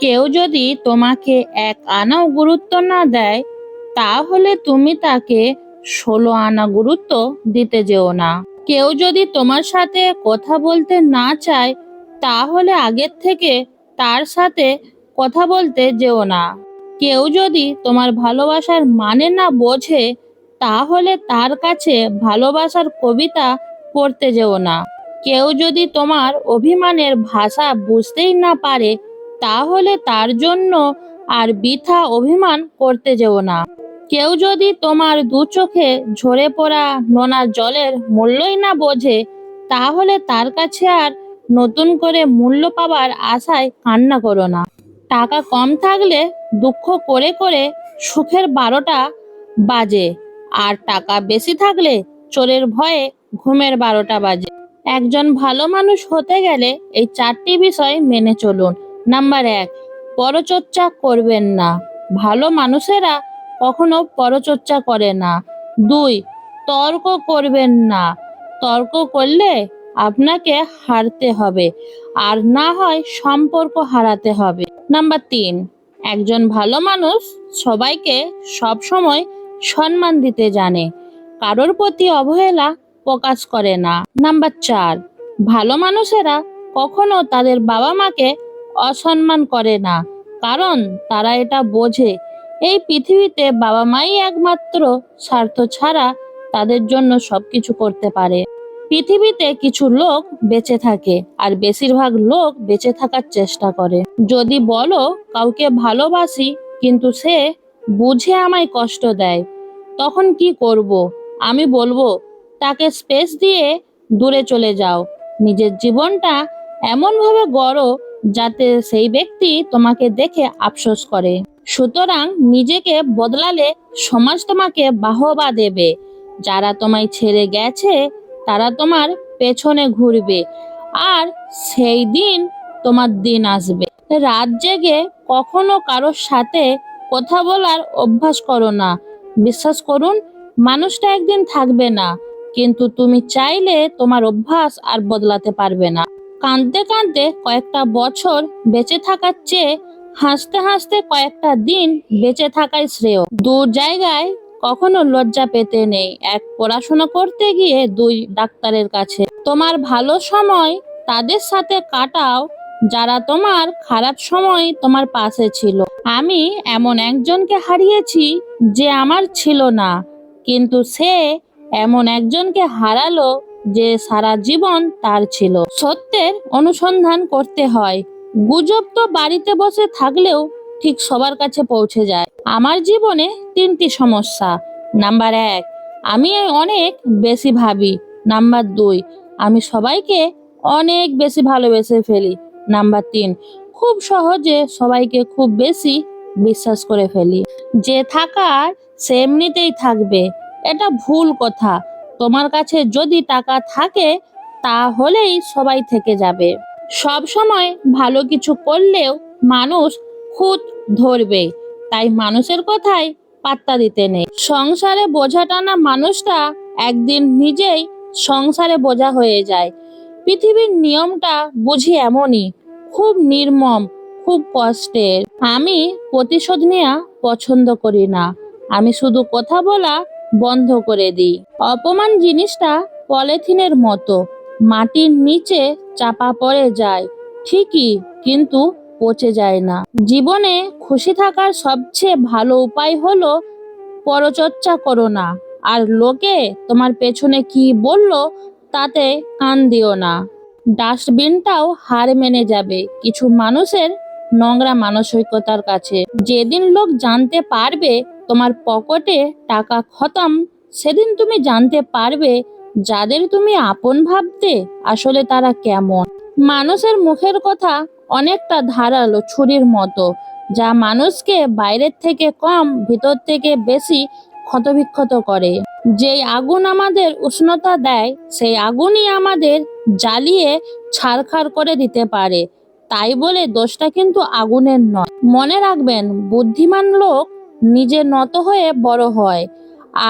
কেউ যদি তোমাকে এক আনাও গুরুত্ব না দেয়, তাহলে তুমি তাকে ষোলো আনা গুরুত্ব দিতে যেও না। কেউ যদি তোমার সাথে কথা বলতে না চায়, তাহলে আগের থেকে তার সাথে কথা বলতে যেও না। কেউ যদি তোমার ভালোবাসার মানে না বোঝে, তাহলে তার কাছে ভালোবাসার কবিতা পড়তে যেও না। কেউ যদি তোমার অভিমানের ভাষা বুঝতেই না পারে তাহলে তার জন্য আর বৃথা অভিমান করতে যেও না। কেউ যদি তোমার দু চোখে ঝরে পড়া নোনা জলের মূল্যই না বোঝে, তাহলে তার কাছে আর নতুন করে মূল্য পাবার আশায় কান্না করো না। টাকা কম থাকলে দুঃখ করে করে সুখের বারোটা বাজে, আর টাকা বেশি থাকলে চোরের ভয়ে ঘুমের বারোটা বাজে। একজন ভালো মানুষ হতে গেলে এই চারটি বিষয় মেনে চলুন। নাম্বার এক, পরচর্চা করবেন না। ভালো মানুষেরা কখনো পরচর্চা করে না। দুই, তর্ক করবেন না। তর্ক করলে আপনাকে হারতে হবে আর না হয় সম্পর্ক হারাতে হবে। নাম্বার তিন, একজন ভালো মানুষ সবাইকে সব সময় সম্মান দিতে জানে। কারোর প্রতি অবহেলা প্রকাশ করে না। নাম্বার চার, ভালো মানুষেরা কখনো তাদের বাবা মাকে অসম্মান করে না। কারণ তারা এটা বোঝে। এই পৃথিবীতে বাবা মাই একমাত্র স্বার্থ ছাড়া তাদের জন্য সবকিছু করতে পারে। পৃথিবীতে কিছু লোক বেঁচে থাকে আর বেশিরভাগ লোক বেঁচে থাকার চেষ্টা করে। যদি বলো, কাউকে ভালোবাসি, কিন্তু সে বুঝে আমায় কষ্ট দেয়, তখন কি করব? আমি বলব, তাকে স্পেস দিয়ে দূরে চলে যাও। নিজের জীবনটা এমনভাবে গড়ো যাতে সেই ব্যক্তি তোমাকে দেখে আফসোস করে। সুতরাং নিজেকে বদলালে সমাজ তোমাকে বাহবা দেবে। যারা তোমায় ছেড়ে গেছে, তারা তোমার পেছনে ঘুরবে আর সেই দিন তোমার দিন আসবে। রাত জেগে কখনো কারোর সাথে কথা বলার অভ্যাস করো না। বিশ্বাস করুন, মানুষটা একদিন থাকবে না, কিন্তু তুমি চাইলে তোমার অভ্যাস আর বদলাতে পারবে না। কাঁদতে কাঁদতে কয়েকটা বছর বেঁচে থাকার চেয়ে হাসতে হাসতে কয়েকটা দিন বেঁচে থাকাই শ্রেয়। দু জায়গায় কখনো লজ্জা পেতে নেই। এক পড়াশোনা করতে গিয়ে দুই ডাক্তারের কাছে। তোমার ভালো সময় তাদের সাথে কাটাও, যারা তোমার খারাপ সময় তোমার পাশে ছিল। আমি এমন একজনকে হারিয়েছি যে আমার ছিল না, কিন্তু সে এমন একজনকে হারালো যে সারা জীবন তার ছিল। সত্যের অনুসন্ধান করতে হয়। গুজব তো বাড়িতে বসে থাকলেও ঠিক সবার কাছে পৌঁছে যায়। আমার জীবনে তিনটি সমস্যা। নাম্বার এক, আমি অনেক বেশি ভাবি। নাম্বার দুই, আমি সবাইকে অনেক বেশি ভালোবেসে ফেলি। নাম্বার তিন, খুব সহজে সবাইকে খুব বেশি বিশ্বাস করে ফেলি। যে থাকার সে এমনিতেই থাকবে। এটা ভুল কথা। তোমার কাছে যদি টাকা থাকে, তাহলেই সবাই থেকে যাবে। সব সময় ভালো কিছু করলেও মানুষ খুদ ধরবে, তাই মানুষের কথাই পাত্তা দিতে নেই। সংসারে বোঝা টানা মানুষটা একদিন নিজেই সংসারে বোঝা হয়ে যায়। পৃথিবীর নিয়মটা বুঝি এমনই, খুব নির্মম, খুব কষ্টের। আমি প্রতিশোধ নেওয়া পছন্দ করি না। আমি শুধু কথা বলা বন্ধ করে দিই। অপমান জিনিসটা পলিথিনের মতো। মাটির নিচে চাপা পড়ে যায়। ঠিকই, কিন্তু পচে যায় না। জীবনে খুশি থাকার সবচেয়ে ভালো উপায় হলো, পরচর্চা করো না। আর লোকে তোমার পেছনে কি বলল, তাতে কান দিও না। ডাস্টবিনটাও হার মেনে যাবে। কিছু মানুষের নোংরা মানসিকতার কাছে। যেদিন লোক জানতে পারবে তোমার পকেটে টাকা খতম, সেদিন তুমি জানতে পারবে যাদের তুমি আপন ভাবতে আসলে তারা কেমন। মানুষের মুখের কথা অনেকটা ধারালো ছুরির মতো, যা মানুষকে বাইরের থেকে কম, ভিতর থেকে বেশি ক্ষতবিক্ষত করে। যেই আগুন আমাদের উষ্ণতা দেয়, সেই আগুনই আমাদের জ্বালিয়ে ছারখার করে দিতে পারে। তাই বলে দোষটা কিন্তু আগুনের নয়। মনে রাখবেন, বুদ্ধিমান লোক নিজে নত হয়ে বড় হয়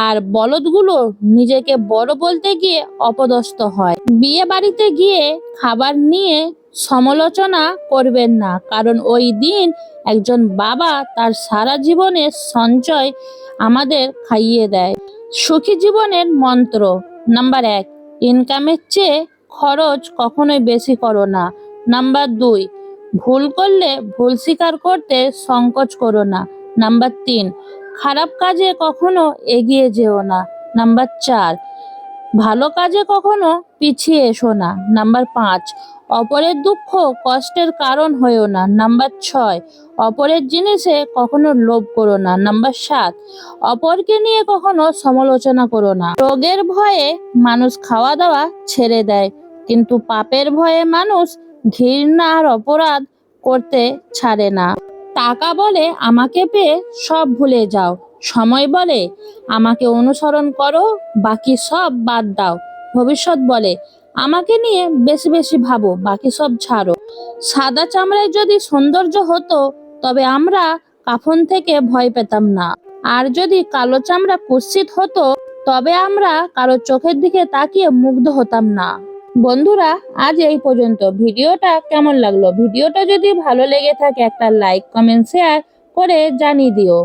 আর বলদগুলো নিজেকে বড় বলতে গিয়ে অপদস্থ হয়। বিয়ে বাড়িতে গিয়ে খাবার নিয়ে সমালোচনা করবেন না, কারণ ওই দিন একজন বাবা তার সারা জীবনের সঞ্চয় আমাদের খাইয়ে দেয়। সুখী জীবনের মন্ত্র নাম্বার এক, ইনকামের চেয়ে খরচ কখনোই বেশি করো না। নাম্বার দুই, ভুল করলে ভুল স্বীকার করতে সংকোচ করো না। নাম্বার তিন, খারাপ কাজে কখনো এগিয়ে যেও না। নাম্বার চার, ভালো কাজে কখনো পিছিয়ে এসো না। নাম্বার পাঁচ, অপরের দুঃখ কষ্টের কারণ হয়েও না। নাম্বার ছয়, অপরের জিনিসে কখনো লোভ করো না। নাম্বার সাত, অপরকে নিয়ে কখনো সমালোচনা করো না। রোগের ভয়ে মানুষ খাওয়া দাওয়া ছেড়ে দেয়, কিন্তু পাপের ভয়ে মানুষ ঘৃণা আর অপরাধ করতে ছাড়ে না। টাকা বলে আমাকে পেয়ে সব ভুলে যাও। সময় বলে আমাকে অনুসরণ করো, বাকি সব বাদ দাও। ভবিষ্যৎ বলে আমাকে নিয়ে বেশি বেশি ভাবো, বাকি সব ছাড়ো। সাদা চামড়ায় যদি সৌন্দর্য হতো, তবে আমরা কাফন থেকে ভয় পেতাম না। আর যদি কালো চামড়া কুৎসিত হতো, তবে আমরা কারও চোখের দিকে তাকিয়ে মুগ্ধ হতাম না। বন্ধুরা, আজ এই পর্যন্ত। ভিডিওটা কেমন লাগল? ভিডিওটা যদি ভালো লেগে থাকে, একটা লাইক কমেন্ট শেয়ার করে জানিয়ে দিও।